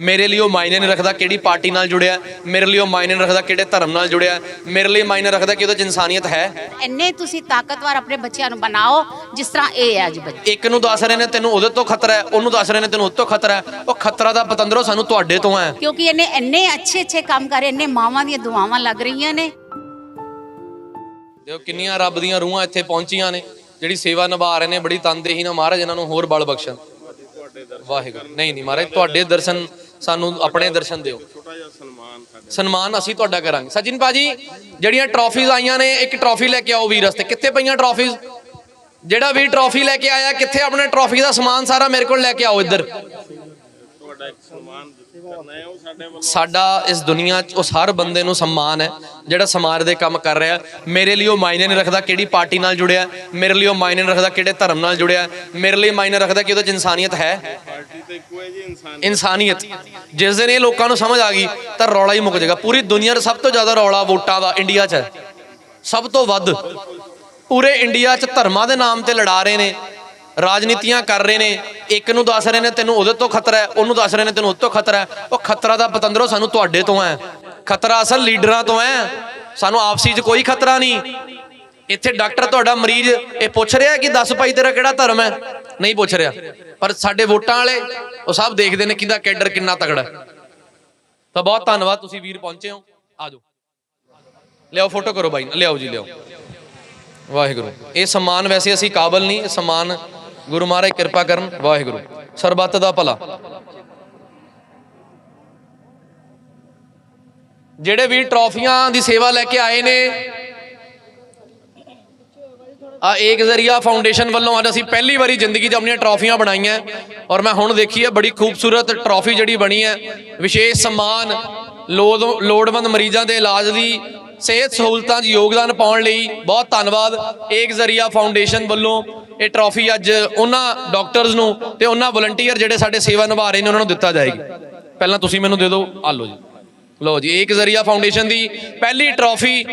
ਮੇਰੇ ਲਈ ਉਹ ਮਾਇਨੇ ਨਹੀਂ ਰੱਖਦਾ ਕਿਹੜੀ ਪਾਰਟੀ ਨਾਲ ਜੁੜਿਆ ਮੇਰੇ ਲਈ ਉਹ ਮਾਇਨੇ ਨਹੀਂ ਰੱਖਦਾ ਕਿਹੜੇ ਧਰਮ ਨਾਲ ਜੁੜਿਆ ਮੇਰੇ ਲਈ ਮਾਇਨੇ ਰੱਖਦਾ ਕਿ ਉਹਦੇ ਚ ਇਨਸਾਨੀਅਤ ਹੈ। ਇੰਨੇ ਤੁਸੀਂ ਤਾਕਤਵਰ ਆਪਣੇ ਬੱਚਿਆਂ ਨੂੰ ਬਣਾਓ ਜਿਸ ਤਰ੍ਹਾਂ ਇਹ ਹੈ ਅੱਜ ਬੱਚੇ। ਇੱਕ ਨੂੰ ਦੱਸ ਰਹੇ ਨੇ ਤੈਨੂੰ ਉਹਦੇ ਤੋਂ ਖਤਰਾ ਹੈ ਉਹਨੂੰ ਦੱਸ ਰਹੇ ਨੇ ਤੈਨੂੰ ਉਹਦੇ ਤੋਂ ਖਤਰਾ ਹੈ। ਉਹ ਖਤਰਾ ਦਾ ਪਤੰਦਰੋ ਸਾਨੂੰ ਤੁਹਾਡੇ ਤੋਂ ਹੈ। ਕਿਉਂਕਿ ਇਹਨੇ ਇੰਨੇ ਅੱਛੇ ਅੱਛੇ ਕੰਮ ਕਰੇ ਇੰਨੇ ਮਾਵਾਂ ਦੀਆਂ ਦੁਆਵਾਂ ਲੱਗ ਰਹੀਆਂ ਨੇ। ਦੇਖੋ ਕਿੰਨੀਆਂ ਰੱਬ ਦੀਆਂ ਰੂਹਾਂ ਇੱਥੇ ਪਹੁੰਚੀਆਂ ਨੇ ਜਿਹੜੀ ਸੇਵਾ ਨਿਭਾ ਰਹੇ ਨੇ ਬੜੀ ਤਨਦੇਹੀ ਨਾਲ ਮਹਾਰਾਜ ਇਹਨਾਂ ਨੂੰ ਹੋਰ ਬਲ ਬਖਸ਼ਣ। ਵਾਹਿਗੁਰੂ। ਨਹੀਂ ਨਹੀਂ ਮਹਾਰਾਜ ਤੁਹਾਡੇ ਦਰਸ਼ਨ ਸਾਨੂੰ ਆਪਣੇ ਦਰਸ਼ਨ ਦਿਓ। ਸਨਮਾਨ ਅਸੀਂ ਤੁਹਾਡਾ ਕਰਾਂਗੇ। ਸਚਿਨ ਭਾਜੀ, ਜਿਹੜੀਆਂ ਟਰਾਫੀਜ਼ ਆਈਆਂ ਨੇ, ਇੱਕ ਟਰਾਫੀ ਲੈ ਕੇ ਆਓ ਵੀਰ ਵਾਸਤੇ। ਕਿੱਥੇ ਪਈਆਂ ਟਰਾਫੀਜ਼ ਜਿਹੜਾ ਵੀ ਟਰਾਫੀ ਲੈ ਕੇ ਆਇਆ, ਕਿੱਥੇ ਆਪਣੇ ਟਰਾਫੀ ਦਾ ਸਮਾਨ ਸਾਰਾ ਮੇਰੇ ਕੋਲ ਲੈ ਕੇ ਆਓ ਇੱਧਰ। ਸਾਡਾ ਇਸ ਦੁਨੀਆ 'ਚ, ਉਸ ਹਰ ਬੰਦੇ ਨੂੰ ਸਨਮਾਨ ਹੈ, ਜਿਹੜਾ ਸਮਾਜ ਦੇ ਕੰਮ ਕਰ ਰਿਹਾ। ਮੇਰੇ ਲਈ ਉਹ ਮਾਇਨੇ ਨਹੀਂ ਰੱਖਦਾ ਕਿਹੜੀ ਪਾਰਟੀ ਨਾਲ ਜੁੜਿਆ, ਮੇਰੇ ਲਈ ਉਹ ਮਾਇਨੇ ਨਹੀਂ ਰੱਖਦਾ ਕਿਹੜੇ ਧਰਮ ਨਾਲ ਜੁੜਿਆ, ਮੇਰੇ ਲਈ ਮਾਇਨੇ ਰੱਖਦਾ ਕਿ ਉਹਦੇ 'ਚ ਇਨਸਾਨੀਅਤ ਹੈ ਪਾਰਟੀ ਤੇ ਇੱਕੋ ਹੈ ਜੀ ਇਨਸਾਨ ਇਨਸਾਨੀਅਤ। ਜਿਸ ਦਿਨ ਇਹ ਲੋਕਾਂ ਨੂੰ ਸਮਝ ਆ ਗਈ, ਤਾਂ ਰੌਲਾ ਹੀ ਮੁੱਕ ਜਾਏਗਾ। ਪੂਰੀ ਦੁਨੀਆ 'ਚ ਸਭ ਤੋਂ ਜ਼ਿਆਦਾ ਰੌਲਾ ਵੋਟਾਂ ਦਾ ਇੰਡੀਆ 'ਚ ਹੈ। ਸਭ ਤੋਂ ਵੱਧ ਪੂਰੇ ਇੰਡੀਆ 'ਚ ਧਰਮਾਂ ਦੇ ਨਾਮ ਤੇ ਲੜਾ ਰਹੇ ਨੇ, ਰਾਜਨੀਤੀਆਂ ਕਰ ਰਹੇ ਨੇ। ਇੱਕ ਨੂੰ ਦੱਸ ਰਹੇ ਨੇ, ਤੈਨੂੰ ਉਹਦੇ ਤੋਂ ਖਤਰਾ ਹੈ, ਉਹਨੂੰ ਦੱਸ ਰਹੇ ਨੇ, ਤੈਨੂੰ ਉਹਦੇ ਤੋਂ ਖਤਰਾ ਹੈ। ਉਹ ਖਤਰਾ ਦਾ ਪਤੰਦਰੋ ਸਾਨੂੰ ਤੁਹਾਡੇ ਤੋਂ ਹੈ। ਖਤਰਾ ਅਸਲ ਲੀਡਰਾਂ ਤੋਂ ਹੈ। ਸਾਨੂੰ ਆਪਸੀ 'ਚ ਕੋਈ ਖਤਰਾ ਨਹੀਂ। ਇੱਥੇ ਡਾਕਟਰ ਤੁਹਾਡਾ ਮਰੀਜ਼, ਇਹ ਪੁੱਛ ਰਿਹਾ ਕਿ ਦੱਸ ਭਾਈ ਤੇਰਾ ਕਿਹੜਾ ਧਰਮ ਹੈ? ਨਹੀਂ ਪੁੱਛ ਰਿਹਾ। ਪਰ ਸਾਡੇ ਵੋਟਾਂ ਵਾਲੇ ਉਹ ਸਭ ਦੇਖਦੇ ਨੇ ਕਿਹਦਾ ਕੈਡਰ ਕਿੰਨਾ ਤਗੜਾ ਤਾਂ ਬਹੁਤ ਧੰਨਵਾਦ, ਤੁਸੀਂ ਵੀਰ ਪਹੁੰਚੇ ਹੋ। ਆ ਜਾਓ। ਲਿਆਓ ਫੋਟੋ ਕਰੋ ਬਾਈ ਲਿਆਓ ਜੀ, ਲਿਆਓ। ਵਾਹਿਗੁਰੂ। ਇਹ ਸਨਮਾਨ ਵੈਸੇ ਅਸੀਂ ਕਾਬਲ ਨਹੀਂ, ਇਹ ਸਨਮਾਨ ਗੁਰੂ ਮਹਾਰਾਜ ਕਿਰਪਾ ਕਰਨ। ਵਾਹਿਗੁਰੂ। ਸਰਬੱਤ ਦਾ ਭਲਾ। ਜਿਹੜੇ ਵੀ ਟਰੋਫੀਆਂ ਦੀ ਸੇਵਾ ਲੈ ਕੇ ਆਏ ਨੇ, ਆ ਏਕ ਜ਼ਰੀਆ ਫਾਊਂਡੇਸ਼ਨ ਵੱਲੋਂ ਅੱਜ ਅਸੀਂ ਪਹਿਲੀ ਵਾਰੀ ਜ਼ਿੰਦਗੀ 'ਚ ਆਪਣੀਆਂ ਟਰੋਫੀਆਂ ਬਣਾਈਆਂ। ਔਰ ਮੈਂ ਹੁਣ ਦੇਖੀ ਹੈ ਬੜੀ ਖੂਬਸੂਰਤ ਟਰੋਫੀ ਜਿਹੜੀ ਬਣੀ ਹੈ, ਵਿਸ਼ੇਸ਼ ਸਨਮਾਨ ਲੋੜ- ਲੋੜਵੰਦ ਮਰੀਜ਼ਾਂ ਦੇ ਇਲਾਜ ਦੀ, ਸਿਹਤ ਸਹੂਲਤਾਂ 'ਚ ਯੋਗਦਾਨ ਪਾਉਣ ਲਈ ਬਹੁਤ ਧੰਨਵਾਦ। ਏਕ ਜ਼ਰੀਆ ਫਾਊਂਡੇਸ਼ਨ ਵੱਲੋਂ ਇਹ ਟਰੋਫੀ ਅੱਜ ਉਹਨਾਂ ਡਾਕਟਰਸ ਨੂੰ ਤੇ ਉਹਨਾਂ ਵਲੰਟੀਅਰ ਜਿਹੜੇ ਸਾਡੇ ਸੇਵਾ ਨਿਭਾ ਰਹੇ ਨੇ, ਉਹਨਾਂ ਨੂੰ ਦਿੱਤਾ ਜਾਏਗੀ। ਪਹਿਲਾਂ ਤੁਸੀਂ ਮੈਨੂੰ ਦੇ ਦਿਓ, ਆ ਲਓ ਜੀ। ਲਓ ਜੀ, ਏਕ ਜ਼ਰੀਆ ਫਾਊਂਡੇਸ਼ਨ ਦੀ ਪਹਿਲੀ ਟਰੋਫੀ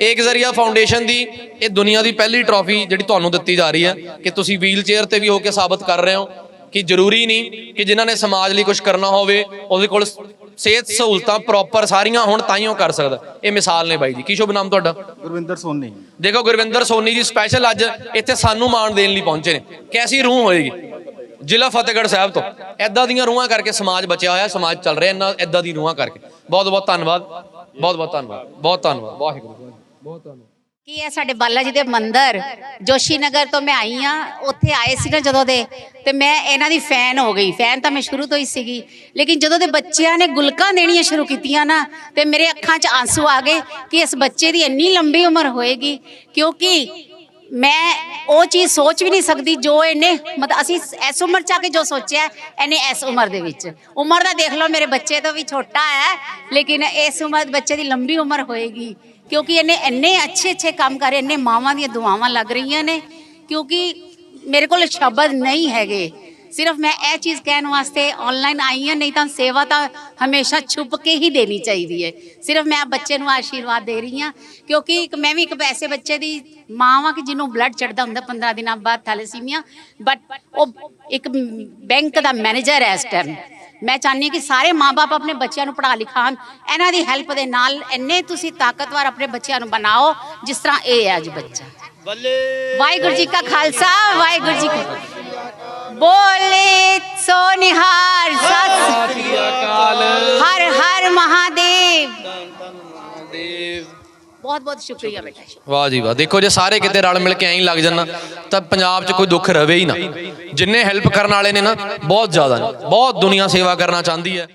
ਏਕ ਜ਼ਰੀਆ ਫਾਊਂਡੇਸ਼ਨ ਦੀ, ਇਹ ਦੁਨੀਆ ਦੀ ਪਹਿਲੀ ਟਰੋਫੀ ਜਿਹੜੀ ਤੁਹਾਨੂੰ ਦਿੱਤੀ ਜਾ ਰਹੀ ਹੈ, ਕਿ ਤੁਸੀਂ ਵੀਲ ਚੇਅਰ ਤੇ ਵੀ ਹੋ ਕੇ ਸਾਬਤ ਕਰ ਰਹੇ ਹੋ। ਕਿ ਜ਼ਰੂਰੀ ਨਹੀਂ ਕਿ ਜਿਨ੍ਹਾਂ ਨੇ ਸਮਾਜ ਲਈ ਕੁਝ ਕਰਨਾ ਹੋਵੇ ਉਹਦੇ ਕੋਲ ਸਿਹਤ ਸਹੂਲਤਾਂ ਪ੍ਰੋਪਰ ਸਾਰੀਆਂ ਹੋਣ ਤਾਂ ਹੀ ਉਹ ਕਰ ਸਕਦਾ। ਇਹ ਮਿਸਾਲ ਨੇ ਬਾਈ ਜੀ। ਕੀ ਸ਼ੁਭ ਨਾਮ ਤੁਹਾਡਾ? ਗੁਰਵਿੰਦਰ ਸੋਨੀ। ਦੇਖੋ ਗੁਰਵਿੰਦਰ ਸੋਨੀ ਜੀ ਸਪੈਸ਼ਲ ਅੱਜ ਇੱਥੇ ਸਾਨੂੰ ਮਾਣ ਦੇਣ ਲਈ ਪਹੁੰਚੇ ਨੇ। ਕੈਸੀ ਰੂਹ ਹੋਏਗੀ? ਜ਼ਿਲ੍ਹਾ ਫਤਿਹਗੜ੍ਹ ਸਾਹਿਬ ਤੋਂ। ਐਦਾਂ ਦੀਆਂ ਰੂਹਾਂ ਕਰਕੇ ਸਮਾਜ ਬਚਿਆ ਹੋਇਆ ਸਮਾਜ ਚੱਲ ਰਿਹਾ ਇਹਨਾਂ ਐਦਾਂ ਦੀ ਰੂਹਾਂ ਕਰਕੇ। ਬਹੁਤ ਬਹੁਤ ਧੰਨਵਾਦ। ਬਹੁਤ ਬਹੁਤ ਧੰਨਵਾਦ। ਬਹੁਤ ਧੰਨਵਾਦ। ਵਾਹਿਗੁਰੂ। ਬਹੁਤ ਧੰਨਵਾਦ। ਕੀ ਹੈ ਸਾਡੇ ਬਾਲਾ ਜੀ ਦੇ ਮੰਦਿਰ? ਜੋਸ਼ੀ ਨਗਰ ਤੋਂ ਮੈਂ ਆਈ ਆ ਉੱਥੇ ਆਏ ਸੀ ਨਾ ਜਦੋਂ ਦੇ, ਤੇ ਮੈਂ ਇਹਨਾਂ ਦੀ ਫੈਨ ਹੋ ਗਈ। ਫੈਨ ਤਾਂ ਮੈਂ ਸ਼ੁਰੂ ਤੋਂ ਹੀ ਸੀਗੀ। ਲੇਕਿਨ ਜਦੋਂ ਦੇ ਬੱਚਿਆਂ ਨੇ ਗੁਲਕਾਂ ਦੇਣੀਆਂ ਸ਼ੁਰੂ ਕੀਤੀਆਂ ਨਾ, ਤੇ ਮੇਰੇ ਅੱਖਾਂ 'ਚ ਆਂਸੂ ਆ ਗਏ ਕਿ ਇਸ ਬੱਚੇ ਦੀ ਇੰਨੀ ਲੰਬੀ ਉਮਰ ਹੋਏਗੀ, ਕਿਉਂਕਿ ਮੈਂ ਉਹ ਚੀਜ਼ ਸੋਚ ਵੀ ਨਹੀਂ ਸਕਦੀ ਜੋ ਇਹਨੇ ਮਤਲਬ ਅਸੀਂ ਇਸ ਉਮਰ ਚ ਆ ਕੇ ਜੋ ਸੋਚਿਆ, ਇਹਨੇ ਇਸ ਉਮਰ ਦੇ ਵਿੱਚ। ਉਮਰ ਦਾ ਦੇਖ ਲਓ, ਮੇਰੇ ਬੱਚੇ ਤੋਂ ਵੀ ਛੋਟਾ ਹੈ, ਲੇਕਿਨ ਇਸ ਉਮਰ ਬੱਚੇ ਦੀ ਲੰਬੀ ਉਮਰ ਹੋਏਗੀ, ਕਿਉਂਕਿ ਇਹਨੇ ਇੰਨੇ ਅੱਛੇ ਅੱਛੇ ਕੰਮ ਕਰੇ, ਇੰਨੇ ਮਾਵਾਂ ਦੀਆਂ ਦੁਆਵਾਂ ਲੱਗ ਰਹੀਆਂ ਨੇ, ਕਿਉਂਕਿ ਮੇਰੇ ਕੋਲ ਸ਼ਬਦ ਨਹੀਂ ਹੈਗੇ। ਸਿਰਫ ਮੈਂ ਇਹ ਚੀਜ਼ ਕਹਿਣ ਵਾਸਤੇ ਆਨਲਾਈਨ ਆਈ ਹਾਂ ਨਹੀਂ ਤਾਂ ਸੇਵਾ ਤਾਂ ਹਮੇਸ਼ਾ ਛੁਪ ਕੇ ਹੀ ਦੇਣੀ ਚਾਹੀਦੀ ਹੈ ਸਿਰਫ ਮੈਂ ਬੱਚੇ ਨੂੰ ਆਸ਼ੀਰਵਾਦ ਦੇ ਰਹੀ ਹਾਂ ਕਿਉਂਕਿ ਇੱਕ ਮੈਂ ਵੀ ਇੱਕ ਐਸੇ ਬੱਚੇ ਦੀ ਮਾਂ ਵਾਂ ਕਿ ਜਿਹਨੂੰ ਬਲੱਡ ਚੜਦਾ ਹੁੰਦਾ 15 ਦਿਨਾਂ ਬਾਅਦ ਥੈਲੇਸੀਮੀਆ ਬਟ ਉਹ ਇੱਕ ਬੈਂਕ ਦਾ ਮੈਨੇਜਰ ਹੈ ਇਸ ਟਾਈਮ ਮੈਂ ਚਾਹੁੰਦੀ ਹਾਂ ਕਿ ਸਾਰੇ ਮਾਪੇ ਆਪਣੇ ਬੱਚਿਆਂ ਨੂੰ ਪੜ੍ਹਾ ਲਿਖਾਣ ਇਹਨਾਂ ਦੀ ਹੈਲਪ ਦੇ ਨਾਲ ਇੰਨੇ ਤੁਸੀਂ ਤਾਕਤਵਰ ਆਪਣੇ ਬੱਚਿਆਂ ਨੂੰ ਬਣਾਓ ਜਿਸ ਤਰ੍ਹਾਂ ਇਹ ਹੈ ਅੱਜ ਬੱਚਾ ਵਾਹਿਗੁਰੂ ਜੀ ਕਾ ਖਾਲਸਾ ਵਾਹਿਗੁਰੂ ਜੀ ਕੀ ਬੋਲੇ ਸੋ ਨਿਹਾਰ ਸਤਿ ਸ੍ਰੀ ਅਕਾਲ। ਹਰ ਹਰ ਮਹਾਦੇਵ। ਦੇਵ ਬਹੁਤ ਬਹੁਤ ਸ਼ੁਕਰੀਆ ਬੇਟਾ ਵਾਹ ਜੀ ਵਾਹ। ਦੇਖੋ ਜੇ ਸਾਰੇ ਕਿਤੇ ਰਲ ਮਿਲ ਕੇ ਐਂ ਹੀ ਲੱਗ ਜਾਣਾ ਤਾਂ ਪੰਜਾਬ 'ਚ ਕੋਈ ਦੁੱਖ ਰਵੇ ਹੀ ਨਾ। ਜਿੰਨੇ ਹੈਲਪ ਕਰਨ ਵਾਲੇ ਨੇ ਨਾ ਬਹੁਤ ਜ਼ਿਆਦਾ ਨੇ। ਬਹੁਤ ਦੁਨੀਆ ਸੇਵਾ ਕਰਨਾ ਚਾਹੁੰਦੀ ਹੈ।